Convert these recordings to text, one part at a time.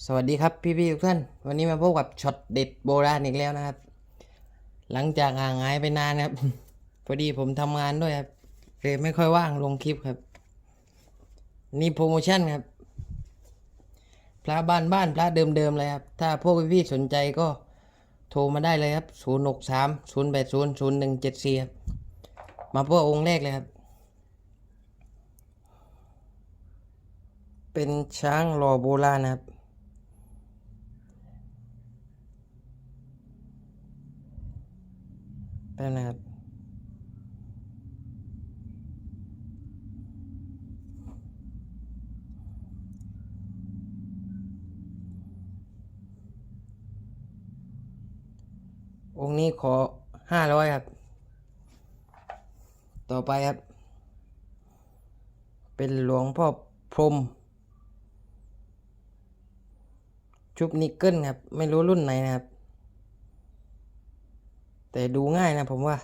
สวัสดีครับพี่ๆทุกท่าน วันนี้มาพบกับช็อตเด็ดโบราณอีกแล้วนะครับ หลังจากห่างหายไปนานครับ พอดีผมทำงานด้วยครับเลยไม่ค่อยว่างลงคลิปครับ นี่โปรโมชั่นครับ พระบ้านบ้านพระเดิมๆเลยครับ ถ้าพวกพี่ๆสนใจก็โทรมาได้เลยครับ 0 6 3 0 8 0 0 1 7 4ครับ มาพวกองค์แรกเลยครับ เป็นช้างรอโบราณนะครับ ได้นะครับองค์นี้ขอห้าร้อยครับ ต่อไปครับ เป็นหลวงพ่อพรม ชุบนิกเกิลครับ ไม่รู้รุ่นไหนนะครับ แต่ดูง่ายนะผมว่า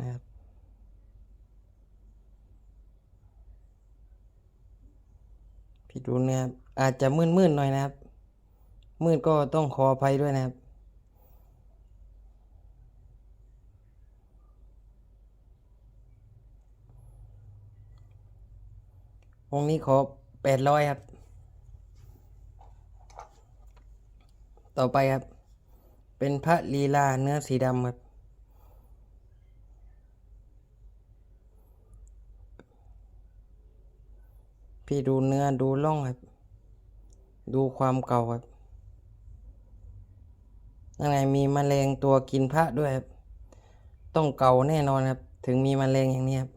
นะครับพี่ดูนะครับอาจจะมืดๆหน่อยนะครับ มืดก็ต้องขออภัยด้วยนะครับองนี้ขอแปดร้อยครับ ต่อไปครับ เป็นพระลีลาเนื้อสีดำครับ พี่ดูเนื้อดูล่องครับ ดูความเก่าครับข้างในมีแมลงตัวกินพระด้วยครับ ต้องเก่าแน่นอนครับ ถึงมีมแมลงอย่างนี้ครับ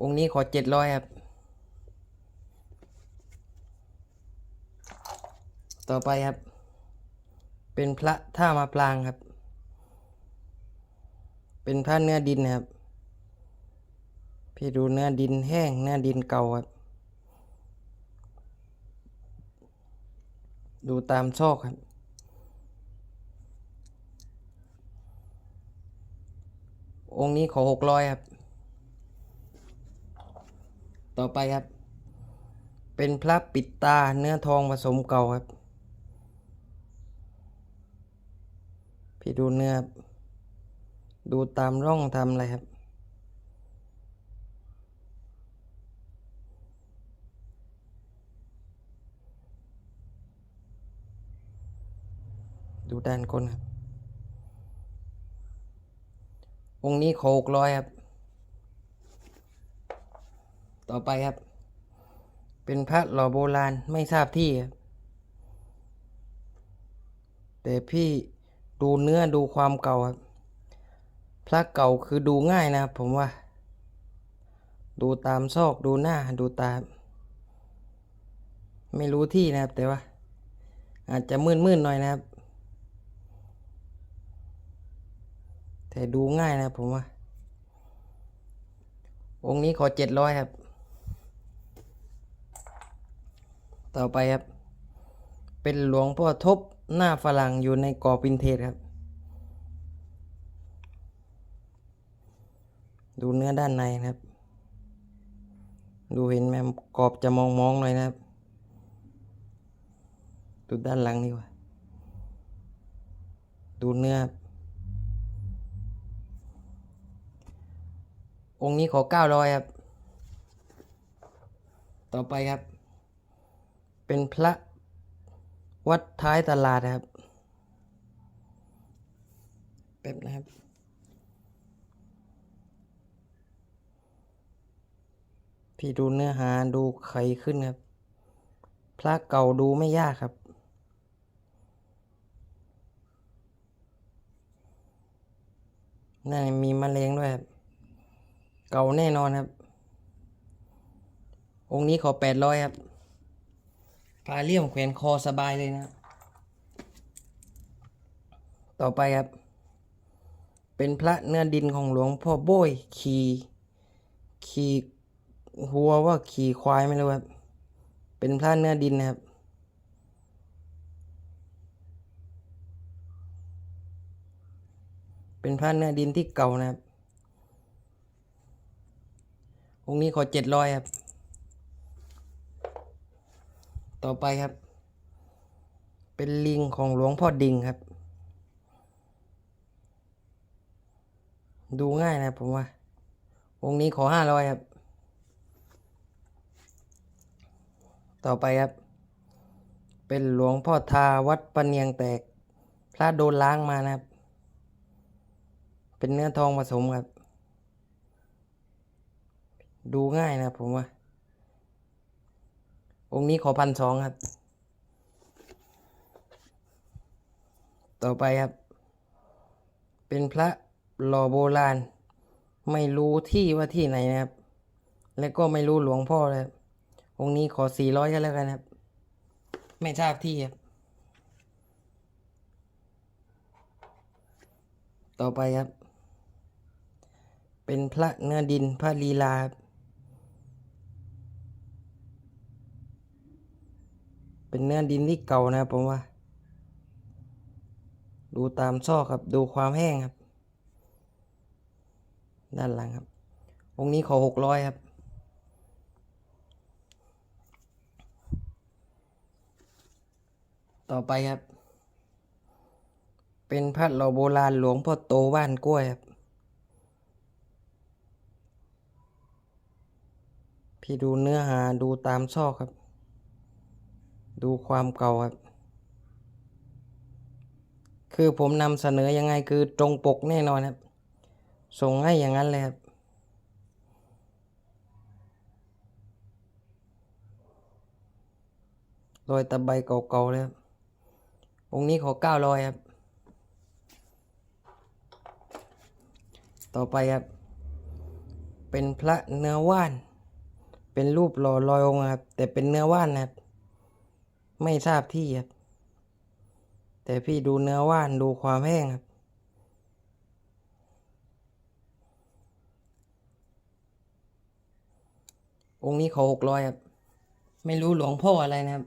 องค์นี้ขอเจ็ดร้อยครับ ต่อไปครับ เป็นพระท่ามาปรางครับ เป็นพระเนื้อดินนะครับ พี่ดูเนื้อดินแห้งเนื้อดินเก่าครับ ดูตามซอกครับองค์นี้ขอหกร้อยครับ ต่อไปครับ เป็นพระปิดตาเนื้อทองผสมเก่าครับ พี่ดูเนื้อครับ ดูตามร่องทำอะไรครับดูด้านก้นครับ องค์นี้ขอหกร้อยครับ ต่อไปครับ เป็นพระหล่อโบราณไม่ทราบที่ครับ แต่พี่ ดูเนื้อดูความเก่าครับ พระเก่าคือดูง่ายนะครับผมว่า ดูตามซอกดูหน้าดูตา ไม่รู้ที่นะครับ แต่ว่า อาจจะมืดๆหน่อยนะครับ แต่ดูง่ายนะผมว่า องค์นี้ขอเจ็ดร้อยครับ ต่อไปครับ เป็นหลวงพ่อทบ หน้าฝรั่งอยู่ในกรอบวินเทจครับ ดูเนื้อด้านในนะครับ ดูเห็นไหมกรอบจะมองมองๆหน่อยนะครับ ดูด้านหลังดีกว่าดูเนื้อ องค์นี้ขอเก้าร้อยครับ ต่อไปครับ เป็นพระ วัดท้ายตลาดนะครับแป๊บนะครับ พี่ดูเนื้อหาดูไขขึ้นครับ พระเก่าดูไม่ยากครับนั่นมีมะเร็งด้วยครับ เก่าแน่นอนครับ องค์นี้ขอแปดร้อยครับ ปลาเลี่ยมแขวนคอสบายเลยนะ ต่อไปครับ เป็นพระเนื้อดินของหลวงพ่อโบ้ยขี่ขี่หัวว่าขี่ควายไม่รู้ครับ เป็นพระเนื้อดินนะครับเป็นพระเนื้อดินที่เก่านะครับองค์นี้ขอเจ็ดร้อยครับ ต่อไปครับ เป็นลิงของหลวงพ่อดิงครับ ดูง่ายนะผมว่า องค์นี้ขอห้าร้อยครับ ต่อไปครับ เป็นหลวงพ่อทาวัดปะเนียงแตก พระโดนล้างมานะครับ เป็นเนื้อทองผสมครับ ดูง่ายนะผมว่า องค์นี้ขอพันสองครับ ต่อไปครับ เป็นพระหล่อโบราณ ไม่รู้ที่ว่าที่ไหนนะครับ แล้วก็ไม่รู้หลวงพ่อเลยครับองค์นี้ขอสี่ร้อยก็แล้วกันครับ ไม่ทราบที่ครับ ต่อไปครับ เป็นพระเนื้อดินพระลีลาครับ เป็นเนื้อดินที่เก่านะครับผมว่า ดูตามซอกครับ ดูความแห้งครับ ด้านหลังครับ องค์นี้ขอหกร้อยครับต่อไปครับ เป็นพระหล่อโบราณหลวงพ่อโตบ้านกล้วยครับ พี่ดูเนื้อหาดูตามซอกครับ ดูความเก่าครับ คือผมนำเสนอยังไงคือตรงปกแน่นอนครับ ส่งให้อย่างนั้นเลยครับ รอยตะไบเก่าๆเลยครับ องค์นี้ขอเก้ารอยครับ ต่อไปครับ เป็นพระเนื้อว่าน เป็นรูปหล่อลอยองค์ครับ แต่เป็นเนื้อว่านนะครับ ไม่ทราบที่ครับ แต่พี่ดูเนื้อว่านดูความแห้งครับองค์นี้เขอหกร้อยครับ ไม่รู้หลวงพ่ออะไรนะครับ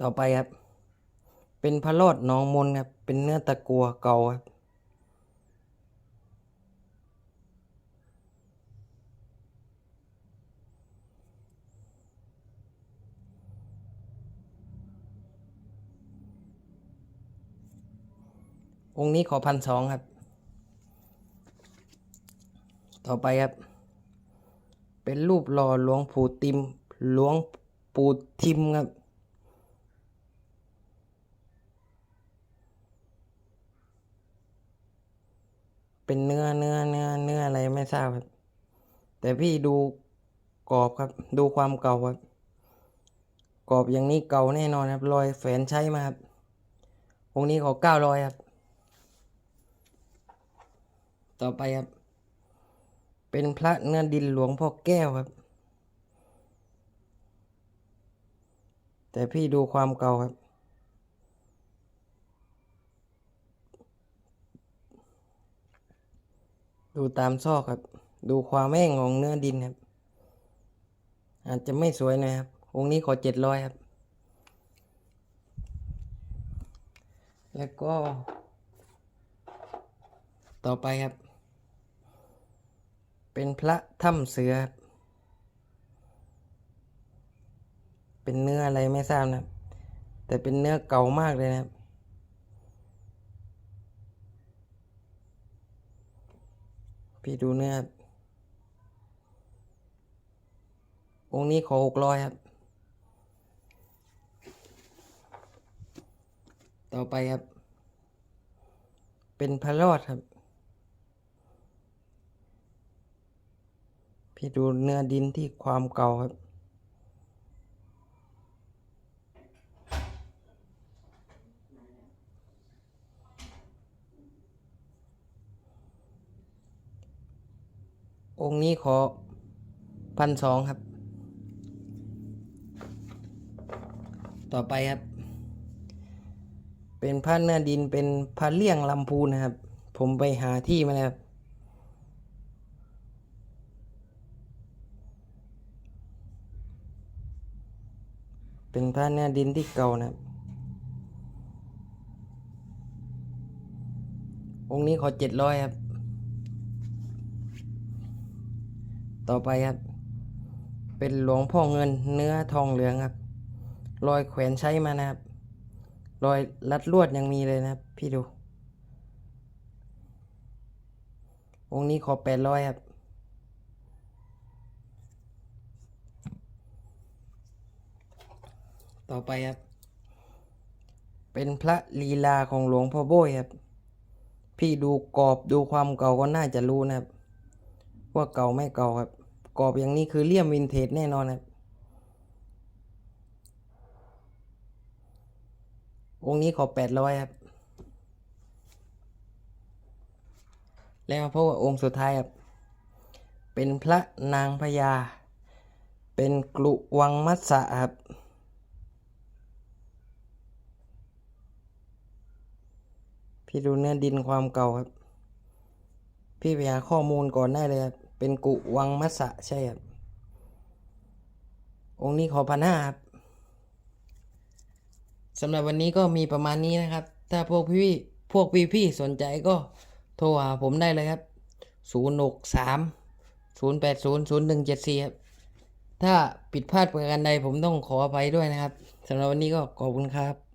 ต่อไปครับ เป็นพระรอดหนองมนครับ เป็นเนื้อตะกัวเก่าครับ องค์นี้ขอพันสองครับ ต่อไปครับ เป็นรูปหล่อหลวงปู่ติมหลวงปู่ทิมครับ เป็นเนื้อเนื้อเนื้อเนื้ออะไรไม่ทราบครับ แต่พี่ดูกรอบครับ ดูความเก่าครับกรอบอย่างนี้เก่าแน่นอนครับรอยแฝนใช้มาครับองค์นี้ขอเก้าร้อยครับ ต่อไปครับ เป็นพระเนื้อดินหลวงพ่อแก้วครับ แต่พี่ดูความเก่าครับดูตามซอกครับ ดูความแห้งของเนื้อดินครับ อาจจะไม่สวยนะครับ องค์นี้ขอเจ็ดร้อยครับ แล้วก็ ต่อไปครับ เป็นพระถ้ำเสือครับเป็นเนื้ออะไรไม่ทราบนะ แต่เป็นเนื้อเก่ามากเลยนะครับพี่ดูเนื้อครับองค์นี้ขอหกร้อยครับ ต่อไปครับ เป็นพระรอดครับ พี่ดูเนื้อดินที่ความเก่าครับ องค์นี้ขอพันสองครับ ต่อไปครับ เป็นพระเนื้อดินเป็นพระเลี่ยงลำพูนนะครับ ผมไปหาที่มาแล้วครับ เป็นพระเนื้อดินที่เก่านะครับ องค์นี้ขอเจ็ดร้อยครับ ต่อไปครับ เป็นหลวงพ่อเงินเนื้อทองเหลืองครับ รอยแขวนใช้มานะครับ รอยรัดลวดยังมีเลยนะครับ พี่ดู องค์นี้ขอแปดร้อยครับ ต่อไปครับ เป็นพระลีลาของหลวงพ่อโบยครับ พี่ดูกรอบดูความเก่าก็น่าจะรู้นะครับ ว่าเก่าไม่เก่าครับ กรอบอย่างนี้คือเลี่ยมวินเทจแน่นอนครับ องค์นี้ขอแปดร้อยครับ แล้วพบกับองค์สุดท้ายครับ เป็นพระนางพญาเป็นกลุวังมัสสะครับ พี่ดูเนื้อดินความเก่าครับ พี่ไปหาข้อมูลก่อนได้เลยครับ เป็นกุวังมัสสะใช่ครับ องค์นี้ขอพันห้าครับสำหรับวันนี้ก็มีประมาณนี้นะครับ ถ้าพวกพี่พวกพี่พี่ๆสนใจก็โทรหาผมได้เลยครับ 0 6 3 0 8 0 0 1 7 4 ครับ ถ้าผิดพลาดประการใดผมต้องขออภัยด้วยนะครับสำหรับวันนี้ก็ขอบคุณครับ